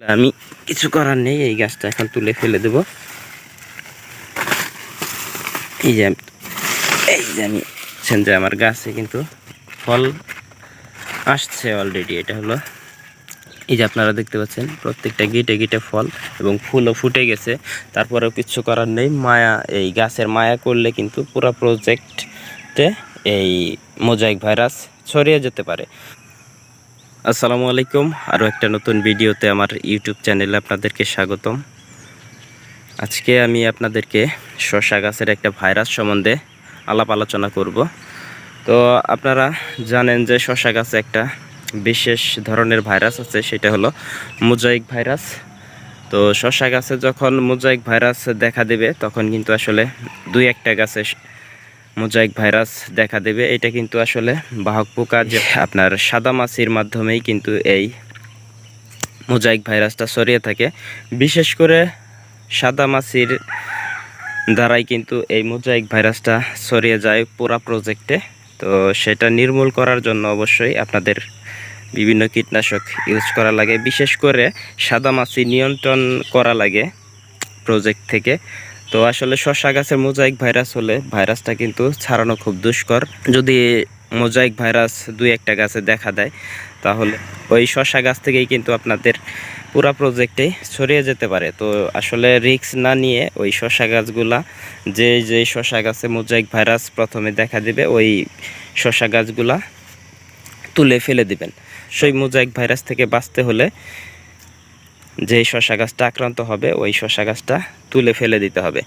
আমি কিছু করার নেই, এই গাছটা এখন তুলে ফেলে দেব। এই যে এই যে আমি যে আমার গাছে কিন্তু ফল আসছে অলরেডি এটা হলো এই যে আপনারা দেখতে পাচ্ছেন, প্রত্যেকটা গিটে গিটে ফল এবং ফুলও ফুটে গেছে। তারপরেও কিছু করার নেই, মায়া এই গাছের মায়া করলে কিন্তু পুরো প্রজেক্টে এই মোজাইক ভাইরাস ছড়িয়ে যেতে পারে। আসসালামু আলাইকুম। আরও একটা নতুন ভিডিওতে আমার ইউটিউব চ্যানেলে আপনাদেরকে স্বাগতম। আজকে আমি আপনাদেরকে শশা গাছের একটা ভাইরাস সম্বন্ধে আলাপ আলোচনা করব। তো আপনারা জানেন যে শশা গাছে একটা বিশেষ ধরনের ভাইরাস আছে, সেটা হলো মোজাইক ভাইরাস। তো শশা গাছে যখন মোজাইক ভাইরাস দেখা দেবে, তখন কিন্তু আসলে দুই একটা গাছে মোজাইক ভাইরাস দেখা দেবে। এটা কিন্তু আসলে বাহক পোকা যে আপনার সাদা মাছির মাধ্যমেই কিন্তু এই মোজাইক ভাইরাসটা ছড়িয়ে থাকে। বিশেষ করে সাদা মাছির দ্বারাই কিন্তু এই মোজাইক ভাইরাসটা ছড়িয়ে যায় পুরা প্রজেক্টে। তো সেটা নির্মূল করার জন্য অবশ্যই আপনাদের বিভিন্ন কীটনাশক ইউজ করা লাগে। বিশেষ করে সাদা মাছি নিয়ন্ত্রণ করা লাগে প্রজেক্ট থেকে। তো আসলে শশা গাছের মোজাইক ভাইরাস হলে ভাইরাসটা কিন্তু ছাড়ানো খুব দুষ্কর। যদি মোজাইক ভাইরাস দুই একটা গাছে দেখা দেয়, তাহলে ওই শশা গাছ থেকেই কিন্তু আপনাদের পুরা প্রজেক্টে ছড়িয়ে যেতে পারে। তো আসলে রিস্ক না নিয়ে ওই শশা গাছগুলা, যে যে শশা গাছে মোজাইক ভাইরাস প্রথমে দেখা দিবে, ওই শশা গাছগুলা তুলে ফেলে দিবেন। সেই মোজাইক ভাইরাস থেকে বাঁচতে হলে যে শশা গাছটা আক্রান্ত হবে, ওই শশা গাছটা তুলে ফেলে দিতে হবে।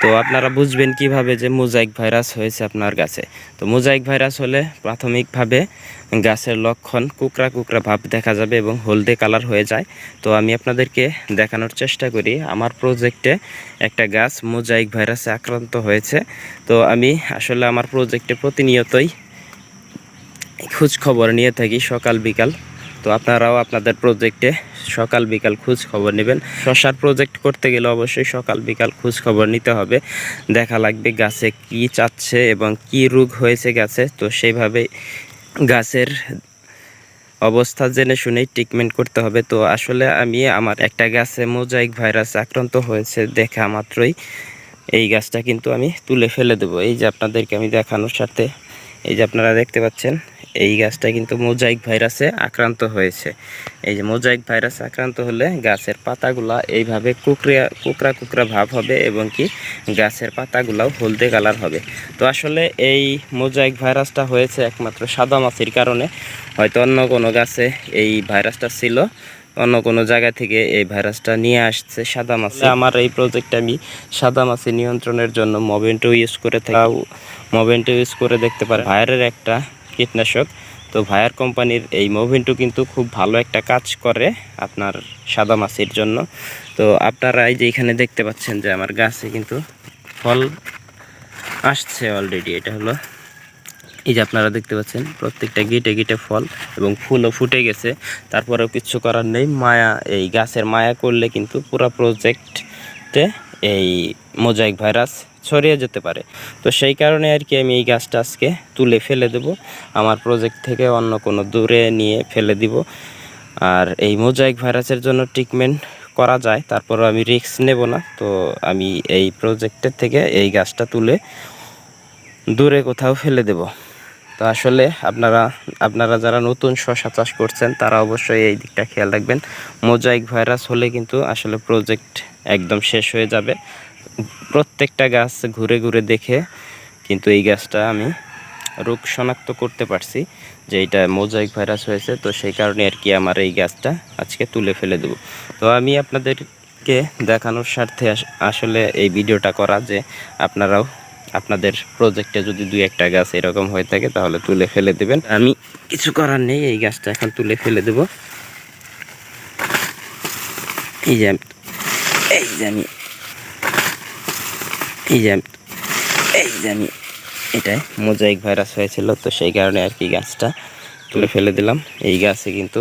তো আপনারা বুঝবেন কীভাবে যে মোজাইক ভাইরাস হয়েছে আপনার গাছে। তো মোজাইক ভাইরাস হলে প্রাথমিকভাবে গাছের লক্ষণ কুকরা কুকরা ভাব দেখা যাবে এবং হলদে কালার হয়ে যায়। তো আমি আপনাদেরকে দেখানোর চেষ্টা করি, আমার প্রজেক্টে একটা গাছ মোজাইক ভাইরাসে আক্রান্ত হয়েছে। তো আমি আসলে আমার প্রজেক্টে প্রতিনিয়তই খোঁজ খবর নিয়ে থাকি সকাল বিকাল। তো আপনারাও আপনাদের প্রজেক্টে সকাল বিকাল খোঁজ খবর নেবেন। শশার প্রজেক্ট করতে গেলে অবশ্যই সকাল বিকাল খোঁজ খবর নিতে হবে। দেখা লাগবে গাছে কি চাচ্ছে এবং কি রোগ হয়েছে গাছে। তো সেইভাবে গাছের অবস্থা জেনে শুনেই ট্রিটমেন্ট করতে হবে। তো আসলে আমি আমার একটা গাছে মোজাইক ভাইরাস আক্রান্ত হয়েছে দেখা মাত্রই। এই গাছটা কিন্তু আমি তুলে ফেলে দেবো। এই যে আপনাদেরকে আমি দেখানোর সাথে, এই যে আপনারা দেখতে পাচ্ছেন এই গাছটা কিন্তু মোজাইক ভাইরাসে আক্রান্ত হয়েছে। এই যে মোজাইক ভাইরাসে আক্রান্ত হলে গাছের পাতাগুলা এইভাবে কুকরিয়া কুকরা কুকরা ভাব হবে এবং কি গাছের পাতাগুলাও হলদে কালার হবে। তো আসলে এই মোজাইক ভাইরাসটা হয়েছে একমাত্র সাদা মাছির কারণে। হয়তো অন্য কোনো গাছে এই ভাইরাসটা ছিল অন্য কোনো জায়গা থেকে এই ভাইরাসটা নিয়ে আসছে সাদা মাছি। আমার এই প্রজেক্টে আমি সাদা মাছি নিয়ন্ত্রণের জন্য মোভেন্টো ইউজ করে থাকি। মোভেন্টো ইউজ করে দেখতে পারে ভাইরের একটা কীটনাশক। তো ভায়ার কোম্পানির এই মোভিনটু কিন্তু খুব ভালো একটা কাজ করে আপনার সাদা মাছির জন্য। তো আপনারা এই যে এখানে দেখতে পাচ্ছেন যে আমার গাছে কিন্তু ফল আসছে অলরেডি এটা হলো এই যে আপনারা দেখতে পাচ্ছেন, প্রত্যেকটা গিটে গিটে ফল এবং ফুলও ফুটে গেছে। তারপরেও কিছু করার নেই, মায়া, এই গাছের মায়া করলে কিন্তু পুরো প্রজেক্টে এই মোজাইক ভাইরাস ছড়িয়ে যেতে পারে। তো সেই কারণে আর কি আমি এই গাছটা আজকে তুলে ফেলে দেব। আমার প্রজেক্ট থেকে অন্য কোনো দূরে নিয়ে ফেলে দিব। আর এই মোজাইক ভাইরাসের জন্য ট্রিটমেন্ট করা যায়, তারপরও আমি রিস্ক নেব না। তো আমি এই প্রজেক্টের থেকে এই গাছটা তুলে দূরে কোথাও ফেলে দেব। তো আসলে আপনারা আপনারা যারা নতুন শশা চাষ করছেন, তারা অবশ্যই এই দিকটা খেয়াল রাখবেন। মোজাইক ভাইরাস হলে কিন্তু আসলে প্রজেক্ট একদম শেষ হয়ে যাবে। প্রত্যেকটা গাছ ঘুরে ঘুরে দেখে কিন্তু এই গাছটা আমি রোগ শনাক্ত করতে পারছি, যে এটা মোজাইক ভাইরাস হয়েছে, তো সেই কারণে আর কি আমার এই গাছটা আজকে তুলে ফেলে দেব। তো আমি আপনাদেরকে দেখানোর স্বার্থে আসলে এই ভিডিওটা করা যে আপনারাও আপনাদের প্রজেক্টে যদি দুই একটা গাছ এরকম হয়ে থাকে তাহলে তুলে ফেলে দেবেন। আমি কিছু করার নেই, এই গাছটা এখন তুলে ফেলে দেব। এই যে এই যে আমি এই যে এই যে আমি এটাই মোজাইক ভাইরাস হয়েছিল, তো সেই কারণে আর কি গাছটা তুলে ফেলে দিলাম। এই গাছে কিন্তু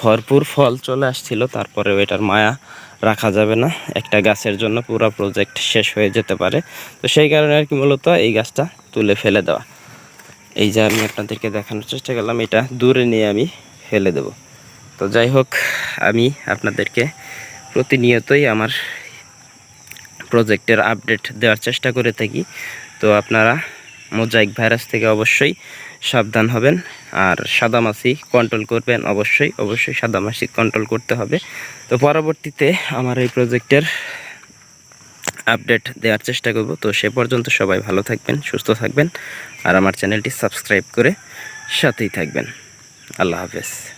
ভরপুর ফল চলে আসছিল, তারপরেও এটার মায়া রাখা যাবে না। একটা গাছের জন্য পুরো প্রজেক্ট শেষ হয়ে যেতে পারে। তো সেই কারণে আর কি মূলত এই গাছটা তুলে ফেলে দেওয়া। এই যে আমি আপনাদেরকে দেখানোর চেষ্টা করলাম, এটা দূরে নিয়ে আমি ফেলে দেব। তো যাই হোক, আমি আপনাদেরকে প্রতিনিয়তই আমার প্রজেক্টের আপডেট দেওয়ার চেষ্টা করে থাকি। তো আপনারা মোজাইক ভাইরাস থেকে অবশ্যই সাবধান হবেন। আর সাদামাছি কন্ট্রোল করবেন অবশ্যই অবশ্যই সাদামাছি কন্ট্রোল করতে হবে। তো পরবর্তীতে আমার এই প্রজেক্টের আপডেট দেওয়ার চেষ্টা করব। তো সে পর্যন্ত সবাই ভালো থাকবেন, সুস্থ থাকবেন। আর আমার চ্যানেলটি সাবস্ক্রাইব করে সাথেই থাকবেন। আল্লাহ হাফেজ।